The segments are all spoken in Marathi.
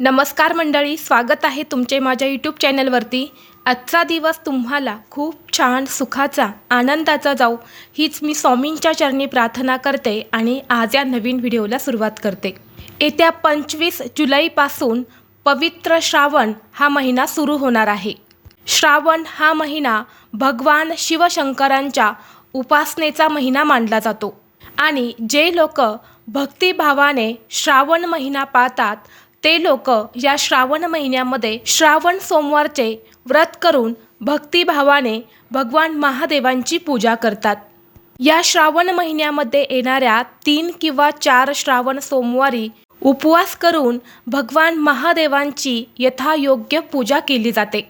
नमस्कार मंडळी स्वागत आहे तुमचे माझ्या यूट्यूब चॅनलवरती. आजचा दिवस तुम्हाला खूप छान सुखाचा आनंदाचा जाऊ हीच मी स्वामींच्या चरणी प्रार्थना करते आणि आज या नवीन व्हिडिओला सुरुवात करते. येत्या पंचवीस जुलैपासून पवित्र श्रावण हा महिना सुरू होणार आहे. श्रावण हा महिना भगवान शिवशंकरांच्या उपासनेचा महिना मानला जातो. आणि जे लोक भक्तिभावाने श्रावण महिना पाळतात ते लोक या श्रावण महिन्यामध्ये श्रावण सोमवारचे व्रत करून भक्तिभावाने भगवान महादेवांची पूजा करतात. या श्रावण महिन्यामध्ये येणाऱ्या तीन किंवा चार श्रावण सोमवारी उपवास करून भगवान महादेवांची यथायोग्य पूजा केली जाते.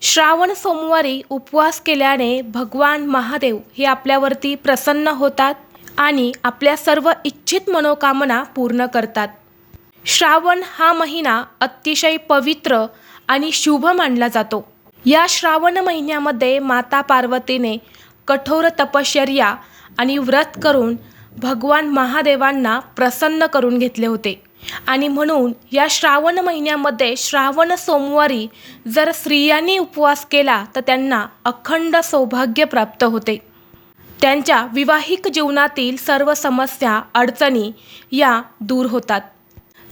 श्रावण सोमवारी उपवास केल्याने भगवान महादेव हे आपल्यावरती प्रसन्न होतात आणि आपल्या सर्व इच्छित मनोकामना पूर्ण करतात. श्रावण हा महिना अतिशय पवित्र आणि शुभ मानला जातो. या श्रावण महिन्यामध्ये माता पार्वतीने कठोर तपश्चर्या आणि व्रत करून भगवान महादेवांना प्रसन्न करून घेतले होते. आणि म्हणून या श्रावण महिन्यामध्ये श्रावण सोमवारी जर स्त्रियांनी उपवास केला तर त्यांना अखंड सौभाग्य प्राप्त होते. त्यांच्या विवाहिक जीवनातील सर्व समस्या अडचणी या दूर होतात.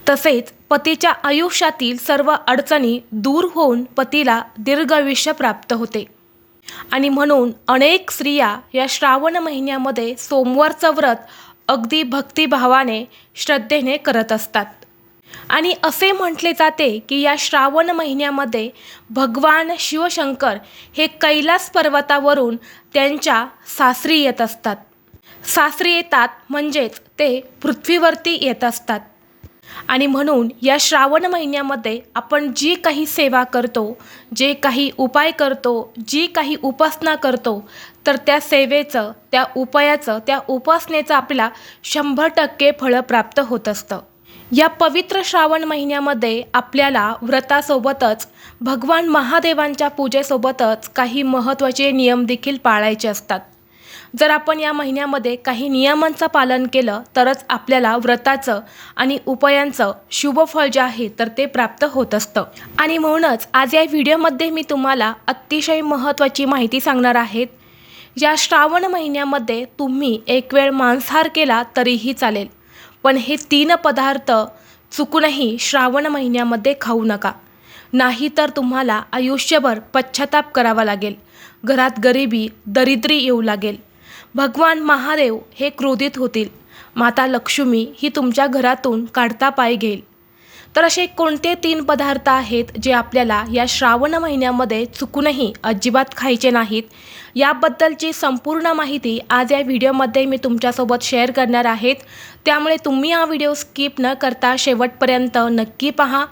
तसेच पतीच्या आयुष्यातील सर्व अडचणी दूर होऊन पतीला दीर्घायुष्य प्राप्त होते. आणि म्हणून अनेक स्त्रिया या श्रावण महिन्यामध्ये सोमवारचं व्रत अगदी भक्तिभावाने श्रद्धेने करत असतात. आणि असे म्हटले जाते की या श्रावण महिन्यामध्ये भगवान शिवशंकर हे कैलास पर्वतावरून त्यांच्या सासरी येत असतात. सासरी येतात म्हणजेच ते पृथ्वीवरती येत असतात. आणि म्हणून या श्रावण महिन्यामध्ये आपण जी काही सेवा करतो जे काही उपाय करतो जी काही उपासना करतो तर त्या सेवेचं त्या उपायाचं त्या उपासनेचं आपल्याला शंभर टक्के फळं प्राप्त होत असतं. या पवित्र श्रावण महिन्यामध्ये आपल्याला व्रतासोबतच भगवान महादेवांच्या पूजेसोबतच काही महत्त्वाचे नियम देखील पाळायचे असतात. जर आपण या महिन्यामध्ये काही नियमांचं पालन केलं तरच आपल्याला व्रताचं आणि उपायांचं शुभफळ जे आहे तर ते प्राप्त होत असतं. आणि म्हणूनच आज या व्हिडिओमध्ये मी तुम्हाला अतिशय महत्त्वाची माहिती सांगणार आहेत या श्रावण महिन्यामध्ये तुम्ही एक वेळ मांसाहार केला तरीही चालेल. पण हे तीन पदार्थ चुकूनही श्रावण महिन्यामध्ये खाऊ नका. नाही तर तुम्हाला आयुष्यभर पश्चाताप करावा लागेल. घरात गरिबी दरिद्री येऊ लागेल. भगवान महादेव हे क्रोधित होतील. माता लक्ष्मी ही तुमच्या घरातून काढता पाय घेईल. तर असे कोणते तीन पदार्थ आहेत जे आपल्याला या श्रावण महिन्यामध्ये चुकूनही अजिबात खायचे नाहीत? याबद्दलची संपूर्ण माहिती आज या व्हिडिओमध्ये मी तुमच्यासोबत शेअर करणार आहेत. त्यामुळे तुम्ही हा व्हिडिओ स्किप न करता शेवटपर्यंत नक्की पहा.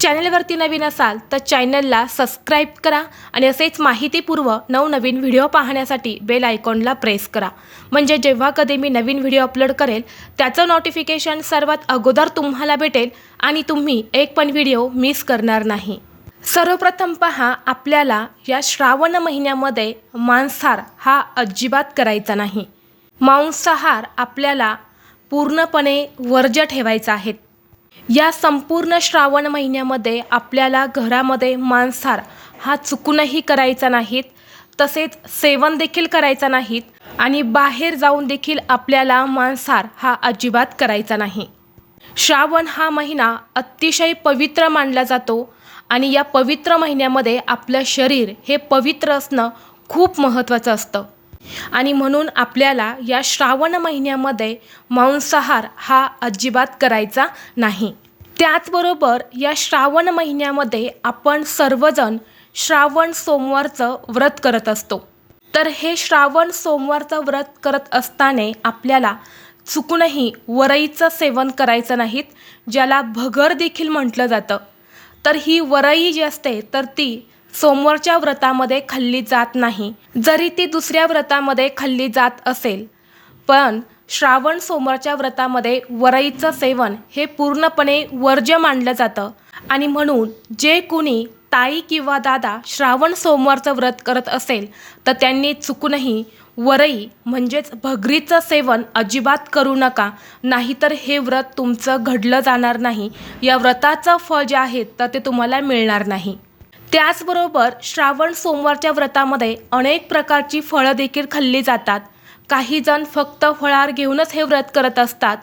चॅनलवरती नवीन असाल तर चॅनलला सबस्क्राईब करा आणि असेच माहितीपूर्व नवनवीन व्हिडिओ पाहण्यासाठी बेल आयकॉनला प्रेस करा. म्हणजे जेव्हा कधी मी नवीन व्हिडिओ अपलोड करेल त्याचं नोटिफिकेशन सर्वात अगोदर तुम्हाला भेटेल आणि तुम्ही एक पण व्हिडिओ मिस करणार नाही. सर्वप्रथम पहा आपल्याला या श्रावण महिन्यामध्ये मांसाहार हा अजिबात करायचा नाही. मांसाहार आपल्याला पूर्णपणे वर्ज्य ठेवायचा आहे. या संपूर्ण श्रावण महिन्यामध्ये आपल्याला घरामध्ये मांसाहार हा चुकूनही करायचा नाहीत तसेच सेवन देखील करायचा नाहीत आणि बाहेर जाऊन देखील आपल्याला मांसाहार हा अजिबात करायचा नाही. श्रावण हा महिना अतिशय पवित्र मानला जातो आणि या पवित्र महिन्यामध्ये आपलं शरीर हे पवित्र असणं खूप महत्त्वाचं असतं. आणि म्हणून आपल्याला या श्रावण महिन्यामध्ये मांसाहार हा अजिबात करायचा नाही. त्याचबरोबर या श्रावण महिन्यामध्ये आपण सर्वजण श्रावण सोमवारचं व्रत करत असतो. तर हे श्रावण सोमवारचं व्रत करत असताना आपल्याला चुकूनही वरईचं सेवन करायचं नाहीत ज्याला भगर देखील म्हटलं जातं. तर ही वरई जी असते तर ती सोमवारच्या व्रतामध्ये खाल्ली जात नाही. जरी ती दुसऱ्या व्रतामध्ये खाल्ली जात असेल पण श्रावण सोमवारच्या व्रतामध्ये वरईचं सेवन हे पूर्णपणे वर्ज्य मानलं जातं. आणि म्हणून जे कुणी ताई किंवा दादा श्रावण सोमवारचं व्रत करत असेल तर त्यांनी चुकूनही वरई म्हणजेच भगरीचं सेवन अजिबात करू नका. नाहीतर हे व्रत तुमचं घडलं जाणार नाही. या व्रताचं फळ जे आहे तर ते तुम्हाला मिळणार नाही. त्याचबरोबर श्रावण सोमवारच्या व्रतामध्ये अनेक प्रकारची फळं देखील खाल्ली जातात. काही जण फक्त फळार घेऊनच हे व्रत करत असतात.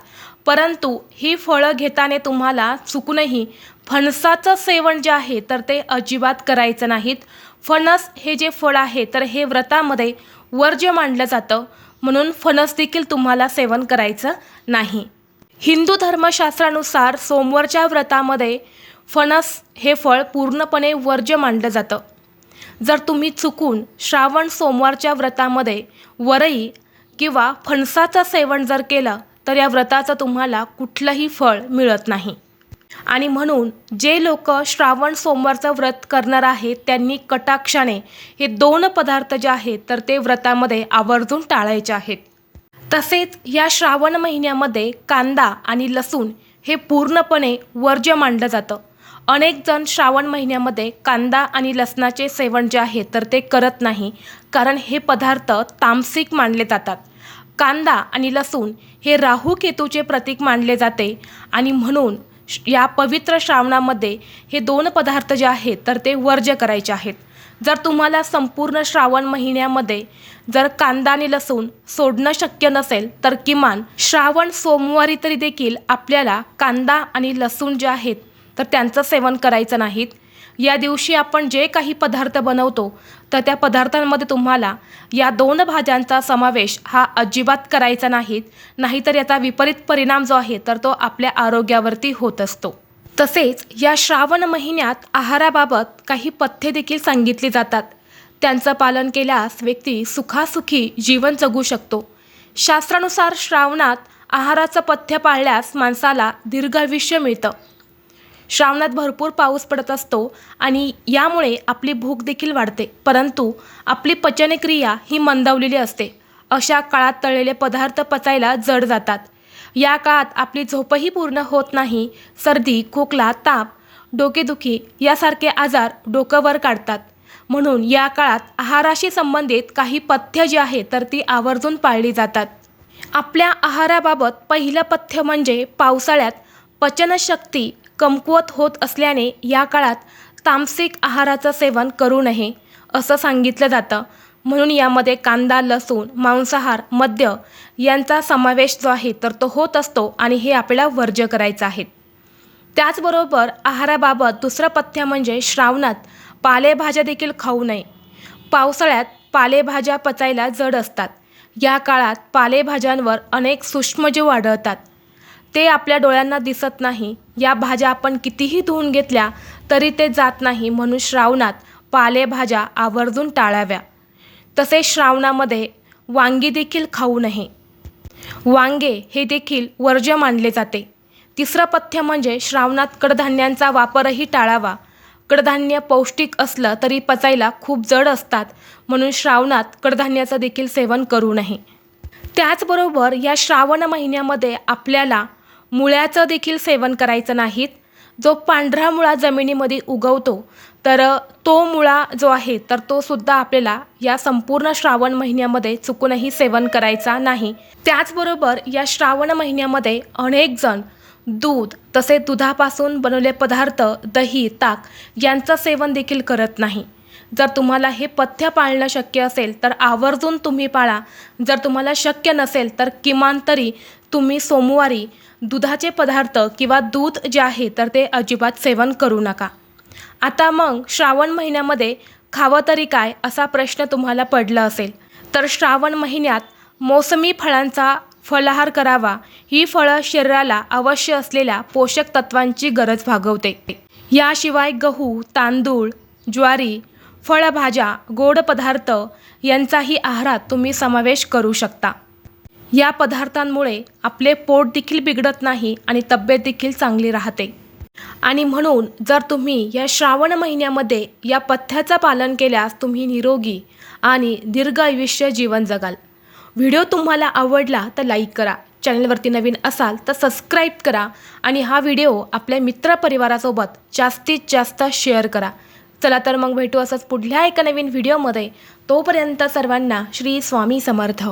परंतु ही फळं घेताना तुम्हाला चुकूनही फणसाचं सेवन जे आहे तर ते अजिबात करायचं नाहीत. फणस हे जे फळ आहे तर हे व्रतामध्ये वर्ज्य मानलं जातं. म्हणून फणस देखील तुम्हाला सेवन करायचं नाही. हिंदू धर्मशास्त्रानुसार सोमवारच्या व्रतामध्ये फणस हे फळ पूर्णपणे वर्ज्य मानलं जातं. जर तुम्ही चुकून श्रावण सोमवारच्या व्रतामध्ये वरई किंवा फणसाचं सेवन जर केलं तर या व्रताचं तुम्हाला कुठलंही फळ मिळत नाही. आणि म्हणून जे लोक श्रावण सोमवारचं व्रत करणार आहेत त्यांनी कटाक्षाने हे दोन पदार्थ जे आहेत तर ते व्रतामध्ये आवर्जून टाळायचे आहेत. तसेच या श्रावण महिन्यामध्ये कांदा आणि लसूण हे पूर्णपणे वर्ज्य मानलं जातं. अनेक जण श्रावण महिन्यामध्ये कांदा आणि लसणाचे सेवन जे आहे तर ते करत नाही कारण हे पदार्थ तामसिक मानले जातात. कांदा आणि लसूण हे राहू केतूचे प्रतीक मानले जाते आणि म्हणून श- या पवित्र श्रावणामध्ये हे दोन पदार्थ जे आहेत तर ते वर्ज्य करायचे आहेत. जर तुम्हाला संपूर्ण श्रावण महिन्यामध्ये जर कांदा आणि लसूण सोडणं शक्य नसेल तर किमान श्रावण सोमवारी तरी देखील आपल्याला कांदा आणि लसूण जे आहेत तर त्यांचं सेवन करायचं नाहीत. या दिवशी आपण जे काही पदार्थ बनवतो तर त्या पदार्थांमध्ये तुम्हाला या दोन भाज्यांचा समावेश हा अजिबात करायचा नाहीत. नाहीतर याचा विपरीत परिणाम जो आहे तर तो आपल्या आरोग्यावरती होत असतो. तसेच या श्रावण महिन्यात आहाराबाबत काही पथ्ये देखील सांगितली जातात. त्यांचं पालन केल्यास व्यक्ती सुखासुखी जीवन जगू शकतो. शास्त्रानुसार श्रावणात आहाराचं पथ्य पाळल्यास माणसाला दीर्घायुष्य मिळतं. श्रावणात भरपूर पाऊस पडत असतो आणि यामुळे आपली भूक देखील वाढते. परंतु आपली पचनक्रिया ही मंदावलेली असते. अशा काळात तळलेले पदार्थ पचायला जड जातात. या काळात आपली झोपही पूर्ण होत नाही सर्दी खोकला ताप डोकेदुखी यासारखे आजार डोकंवर काढतात. म्हणून या काळात आहाराशी संबंधित काही पथ्य जी आहे तर ती आवर्जून पाळली जातात. आपल्या आहाराबाबत पहिलं पथ्य म्हणजे पावसाळ्यात पचनशक्ती कमकुवत होत असल्याने या काळात तामसिक आहाराचं सेवन करू नये असं सांगितलं जातं. म्हणून यामध्ये कांदा लसूण मांसाहार मद्य यांचा समावेश जो आहे तर तो होत असतो आणि हे आपल्याला वर्ज्य करायचं आहे. त्याचबरोबर आहाराबाबत दुसरं पथ्य म्हणजे श्रावणात पालेभाज्या देखील खाऊ नये. पावसाळ्यात पालेभाज्या पचायला जड असतात. या काळात पालेभाज्यांवर अनेक सूक्ष्मजीव आढळतात. ते आपल्या डोळ्यांना दिसत नाही. या भाज्या आपण कितीही धुवून घेतल्या तरी ते जात नाही म्हणून श्रावणात पालेभाज्या आवर्जून टाळाव्या. तसेच श्रावणामध्ये वांगी देखील खाऊ नये. वांगे हे देखील वर्ज्य मानले जाते. तिसरं पथ्य म्हणजे श्रावणात कडधान्यांचा वापरही टाळावा. कडधान्य पौष्टिक असलं तरी पचायला खूप जड असतात म्हणून श्रावणात कडधान्याचं देखील सेवन करू नये. त्याचबरोबर या श्रावण महिन्यामध्ये आपल्याला मुळ्याचं देखील सेवन करायचं नाहीत. जो पांढरा मुळा जमिनीमध्ये उगवतो तर तो मुळा जो आहे तर तो सुद्धा आपल्याला या संपूर्ण श्रावण महिन्यामध्ये चुकूनही सेवन करायचा नाही. त्याचबरोबर या श्रावण महिन्यामध्ये अनेक जण दूध तसे दुधापासून बनवले पदार्थ दही ताक यांचं सेवन देखील करत नाही. जर तुम्हाला हे पथ्य पाळणं शक्य असेल तर आवर्जून तुम्ही पाळा. जर तुम्हाला शक्य नसेल तर किमान तरी तुम्ही सोमवारी दुधाचे पदार्थ किंवा दूध जे आहे तर ते अजिबात सेवन करू नका. आता मग श्रावण महिन्यामध्ये खावं तरी काय असा प्रश्न तुम्हाला पडला असेल तर श्रावण महिन्यात मोसमी फळांचा फलाहार करावा. ही फळं शरीराला अवश्य असलेल्या पोषक तत्वांची गरज भागवते. याशिवाय गहू तांदूळ ज्वारी फळभाज्या गोड पदार्थ यांचाही आहारात तुम्ही समावेश करू शकता. या पदार्थांमुळे आपले पोट देखील बिघडत नाही आणि तब्येत देखील चांगली राहते. आणि म्हणून जर तुम्ही या श्रावण महिन्यामध्ये या पथ्याचं पालन केल्यास तुम्ही निरोगी आणि दीर्घ आयुष्य जीवन जगाल. व्हिडिओ तुम्हाला आवडला तर लाईक करा. चॅनलवरती नवीन असाल तर सबस्क्राईब करा आणि हा व्हिडिओ आपल्या मित्रपरिवारासोबत जास्तीत जास्त शेअर करा. चला तर मग भेटू असंच पुढल्या एका नवीन व्हिडिओमध्ये. तोपर्यंत सर्वांना श्री स्वामी समर्थ.